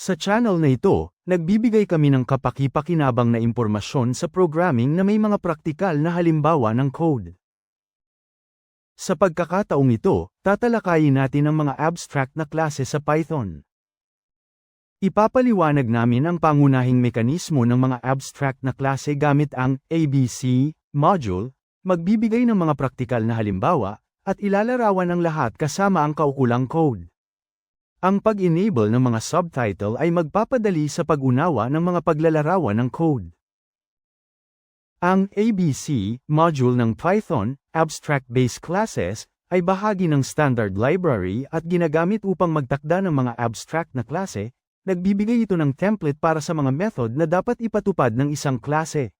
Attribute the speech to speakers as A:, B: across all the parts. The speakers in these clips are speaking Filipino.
A: Sa channel na ito, nagbibigay kami ng kapaki-pakinabang na impormasyon sa programming na may mga praktikal na halimbawa ng code. Sa pagkakataong ito, tatalakayin natin ang mga abstract na klase sa Python. Ipapaliwanag namin ang pangunahing mekanismo ng mga abstract na klase gamit ang ABC module, magbibigay ng mga praktikal na halimbawa, at ilalarawan ang lahat kasama ang kaukulang code. Ang pag-enable ng mga subtitle ay magpapadali sa pag-unawa ng mga paglalarawan ng code. Ang ABC module ng Python, Abstract Base Classes, ay bahagi ng standard library at ginagamit upang magtakda ng mga abstract na klase, nagbibigay ito ng template para sa mga method na dapat ipatupad ng isang klase.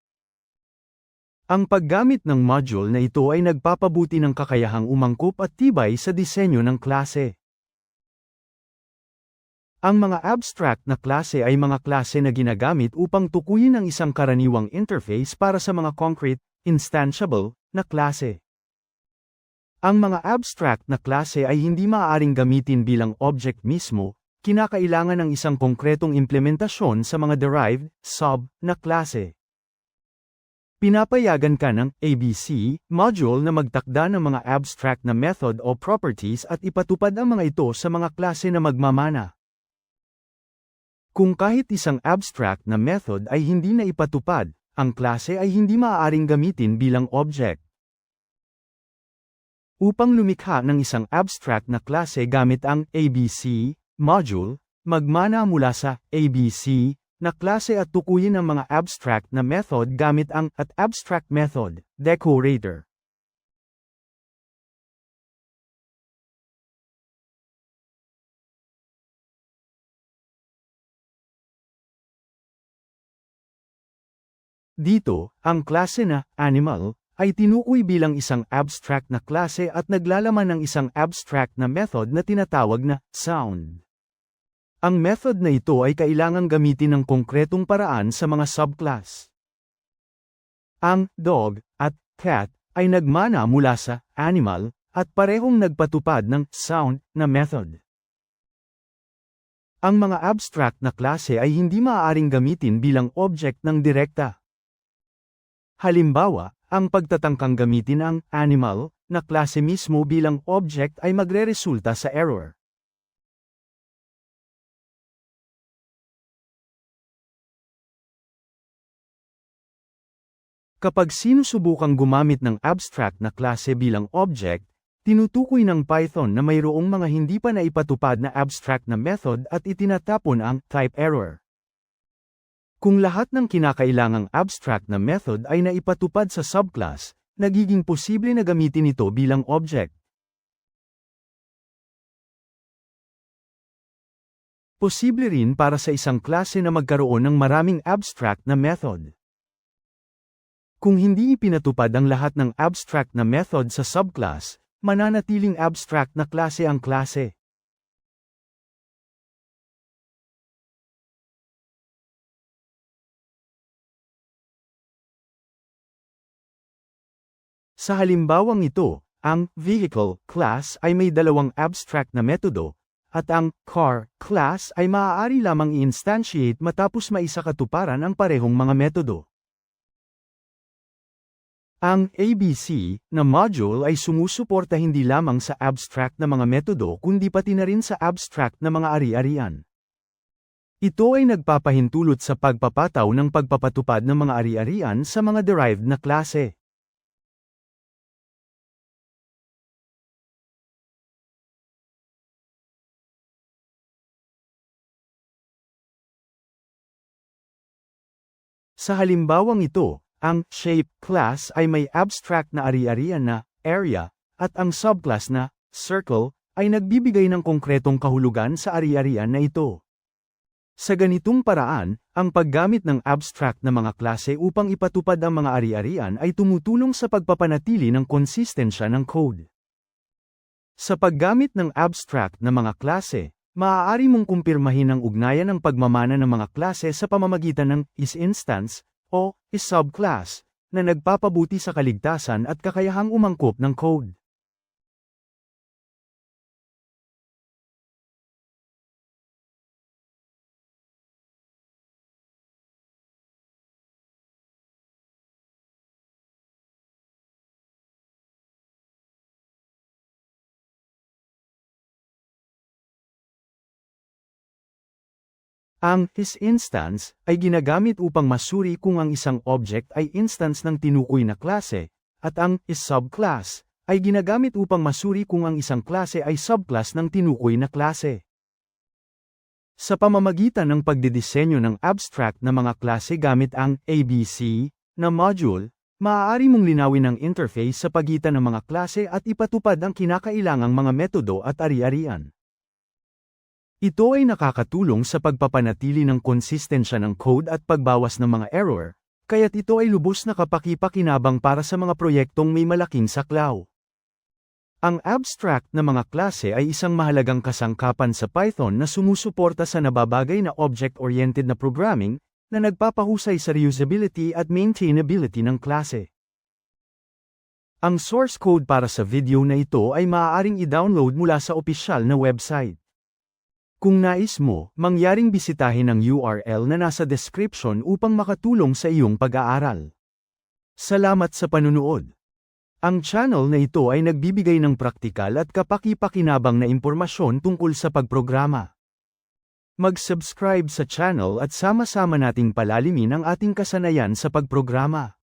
A: Ang paggamit ng module na ito ay nagpapabuti ng kakayahang umangkop at tibay sa disenyo ng klase. Ang mga abstract na klase ay mga klase na ginagamit upang tukuyin ang isang karaniwang interface para sa mga concrete, instantiable, na klase. Ang mga abstract na klase ay hindi maaaring gamitin bilang object mismo, kinakailangan ng isang konkretong implementasyon sa mga derived, sub, na klase. Pinapayagan ka ng ABC module na magtakda ng mga abstract na method o properties at ipatupad ang mga ito sa mga klase na magmamana. Kung kahit isang abstract na method ay hindi na ipatupad, ang klase ay hindi maaaring gamitin bilang object. Upang lumikha ng isang abstract na klase gamit ang ABC module, magmana mula sa ABC na klase at tukuyin ang mga abstract na method gamit ang at abstract method, decorator. Dito, ang klase na animal ay tinukoy bilang isang abstract na klase at naglalaman ng isang abstract na method na tinatawag na sound. Ang method na ito ay kailangang gamitin ng konkretong paraan sa mga subclass. Ang dog at cat ay nagmana mula sa animal at parehong nagpatupad ng sound na method. Ang mga abstract na klase ay hindi maaaring gamitin bilang object ng direkta. Halimbawa, ang pagtatangkang gamitin ang animal na klase mismo bilang object ay magreresulta sa error. Kapag sinusubukang gumamit ng abstract na klase bilang object, tinutukoy ng Python na mayroong mga hindi pa naipatupad na abstract na method at itinatapon ang type error. Kung lahat ng kinakailangang abstract na method ay naipatupad sa subclass, nagiging posible na gamitin ito bilang object. Posible rin para sa isang klase na magkaroon ng maraming abstract na method. Kung hindi ipinatupad ang lahat ng abstract na method sa subclass, mananatiling abstract na klase ang klase. Sa halimbawang ito, ang vehicle class ay may dalawang abstract na metodo, at ang car class ay maaari lamang i-instantiate matapos maisakatuparan ang parehong mga metodo. Ang ABC na module ay sumusuporta hindi lamang sa abstract na mga metodo kundi pati na rin sa abstract na mga ari-arian. Ito ay nagpapahintulot sa pagpapataw ng pagpapatupad ng mga ari-arian sa mga derived na klase. Sa halimbawang ito, ang shape class ay may abstract na ari-arian na area, at ang subclass na circle ay nagbibigay ng konkretong kahulugan sa ari-arian na ito. Sa ganitong paraan, ang paggamit ng abstract na mga klase upang ipatupad ang mga ari-arian ay tumutulong sa pagpapanatili ng konsistensya ng code. Sa paggamit ng abstract na mga klase, maaari mong kumpirmahin ang ugnayan ng pagmamana ng mga klase sa pamamagitan ng is-instance o is-subclass na nagpapabuti sa kaligtasan at kakayahang umangkop ng code. Ang is instance ay ginagamit upang masuri kung ang isang object ay instance ng tinukoy na klase, at ang is subclass ay ginagamit upang masuri kung ang isang klase ay subclass ng tinukoy na klase. Sa pamamagitan ng pagdidisenyo ng abstract na mga klase gamit ang ABC na module, maaari mong linawin ang interface sa pagitan ng mga klase at ipatupad ang kinakailangang mga metodo at ari-arian. Ito ay nakakatulong sa pagpapanatili ng konsistensya ng code at pagbawas ng mga error, kaya't ito ay lubos na kapaki-pakinabang para sa mga proyektong may malaking saklaw. Ang abstract na mga klase ay isang mahalagang kasangkapan sa Python na sumusuporta sa nababagay na object-oriented na programming na nagpapahusay sa reusability at maintainability ng klase. Ang source code para sa video na ito ay maaaring i-download mula sa opisyal na website. Kung nais mo, mangyaring bisitahin ang URL na nasa description upang makatulong sa iyong pag-aaral. Salamat sa panunood. Ang channel na ito ay nagbibigay ng praktikal at kapaki-pakinabang na impormasyon tungkol sa pagprograma. Mag-subscribe sa channel at sama-sama nating palalimin ang ating kasanayan sa pagprograma.